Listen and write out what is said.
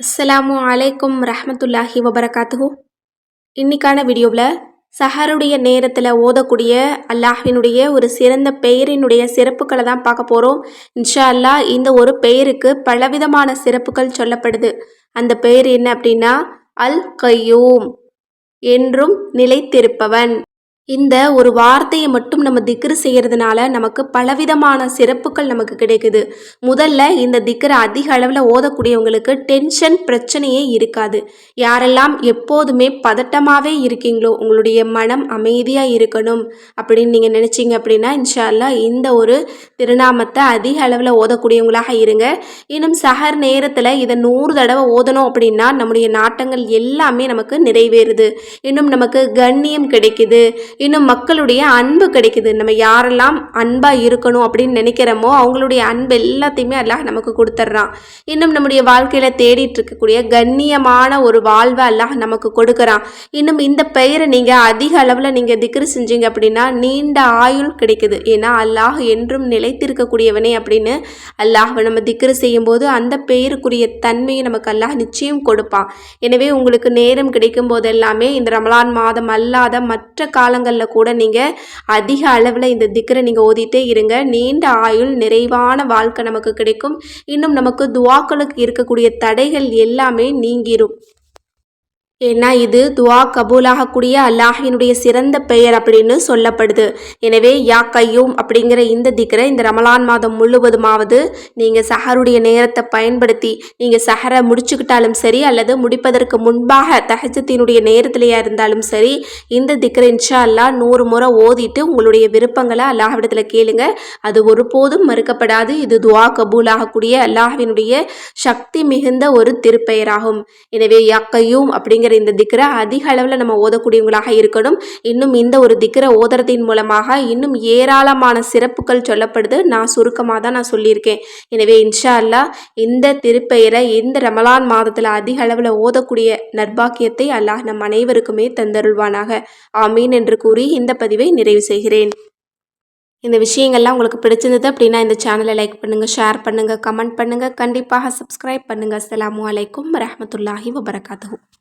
அஸ்ஸலாமு அலைக்கும் ரஹமத்துல்லாஹி வபரகாத்துஹு. இன்னைக்கான வீடியோவில் சஹருடைய நேரத்தில் ஓதக்கூடிய அல்லாஹினுடைய ஒரு சிறந்த பெயரினுடைய சிறப்புகளை தான் பார்க்க போகிறோம் இன்ஷா அல்லாஹ் இந்த ஒரு பெயருக்கு பலவிதமான சிறப்புகள் சொல்லப்படுது. அந்த பெயர் என்ன அப்படின்னா அல் கையூம் என்றும் நிலைத்திருப்பவன். இந்த ஒரு வார்த்தையை மட்டும் நம்ம திக்ரு செய்கிறதுனால நமக்கு பலவிதமான சிறப்புகள் நமக்கு கிடைக்குது. முதல்ல இந்த திக்ரை அதிக அளவில் ஓதக்கூடியவங்களுக்கு டென்ஷன் பிரச்சனையே இருக்காது. யாரெல்லாம் எப்போதுமே பதட்டமாகவே இருக்கீங்களோ உங்களுடைய மனம் அமைதியாக இருக்கணும் அப்படின்னு நீங்கள் நினச்சிங்க அப்படின்னா இன்ஷால்லா இந்த ஒரு திருநாமத்தை அதிக அளவில் ஓதக்கூடியவங்களாக இருங்க. இன்னும் சஹர் நேரத்தில் இதை நூறு தடவை ஓதணும் அப்படின்னா நம்முடைய நாட்டங்கள் எல்லாமே நமக்கு நிறைவேறுது. இன்னும் நமக்கு கண்ணியம் கிடைக்குது. இன்னும் மக்களுடைய அன்பு கிடைக்குது. நம்ம யாரெல்லாம் அன்பாக இருக்கணும் அப்படின்னு நினைக்கிறோமோ அவங்களுடைய அன்பு எல்லாத்தையுமே அல்லாஹ் நமக்கு கொடுத்துட்றான். இன்னும் நம்முடைய வாழ்க்கையில் தேடிட்டு இருக்கக்கூடிய கண்ணியமான ஒரு வாழ்வை அல்லாஹ் நமக்கு கொடுக்குறான். இன்னும் இந்த பெயரை நீங்கள் அதிக அளவில் நீங்கள் திக்ரு செஞ்சீங்க அப்படின்னா நீண்ட ஆயுள் கிடைக்குது. ஏன்னா அல்லாஹ் என்றும் நிலைத்திருக்கக்கூடியவனே அப்படின்னு அல்லாஹ் நம்ம திக்ரு செய்யும்போது அந்த பெயருக்குரிய தன்மையை நமக்கு அல்லாஹ் நிச்சயம் கொடுப்பான். எனவே உங்களுக்கு நேரம் கிடைக்கும் போதெல்லாமே இந்த ரமலான் மாதம் அல்லாத மற்ற காலங்கள் காலங்களில் கூட நீங்கள் அதிக அளவில் இந்த திக்கரை நீங்கள் ஓதிட்டே இருங்க. நீண்ட ஆயுள் நிறைவான வாழ்க்கை நமக்கு கிடைக்கும். இன்னும் நமக்கு துவாக்களுக்கு இருக்கக்கூடிய தடைகள் எல்லாமே நீங்கிரும். ஏன்னா இது துவா கபூலாகக்கூடிய அல்லாஹினுடைய சிறந்த பெயர் அப்படின்னு சொல்லப்படுது. எனவே யா கையூம் அப்படிங்கிற இந்த திக்கரை இந்த ரமலான் மாதம் முழுவதுமாவது நீங்கள் சஹருடைய நேரத்தை பயன்படுத்தி நீங்கள் சஹரை முடிச்சுக்கிட்டாலும் சரி அல்லது முடிப்பதற்கு முன்பாக தகஜத்தினுடைய நேரத்திலேயா இருந்தாலும் சரி இந்த திக்கரை இன்ஷா அல்லா நூறு முறை ஓதிட்டு உங்களுடைய விருப்பங்களை அல்லாஹ்விடத்தில் கேளுங்க. அது ஒருபோதும் மறுக்கப்படாது. இது துவா கபூலாகக்கூடிய அல்லாஹினுடைய சக்தி மிகுந்த ஒரு திருப்பெயராகும். எனவே யா கையூம் அப்படிங்கிற அப்படிங்கிற இந்த திக்கரை அதிக அளவில் நம்ம ஓதக்கூடியவங்களாக இருக்கணும். இன்னும் இந்த ஒரு திக்கரை ஓதுறதின் மூலமாக இன்னும் ஏராளமான சிறப்புகள் சொல்லப்படுது. நான் சுருக்கமாக தான் நான் சொல்லியிருக்கேன். எனவே இன்ஷா அல்லா இந்த திருப்பெயரை இந்த ரமலான் மாதத்தில் அதிக அளவில் ஓதக்கூடிய நர்பாக்கியத்தை அல்லாஹ் நம் அனைவருக்குமே தந்தருள்வானாக. ஆமீன் என்று கூறி இந்த பதிவை நிறைவு செய்கிறேன். இந்த விஷயங்கள்லாம் உங்களுக்கு பிடிச்சிருந்தது அப்படின்னா இந்த சேனலை லைக் பண்ணுங்கள் ஷேர் பண்ணுங்கள் கமெண்ட் பண்ணுங்கள் கண்டிப்பாக சப்ஸ்கிரைப் பண்ணுங்கள் அஸ்லாம் வலைக்கம் வரமத்துல்லாஹி வபரகாத்து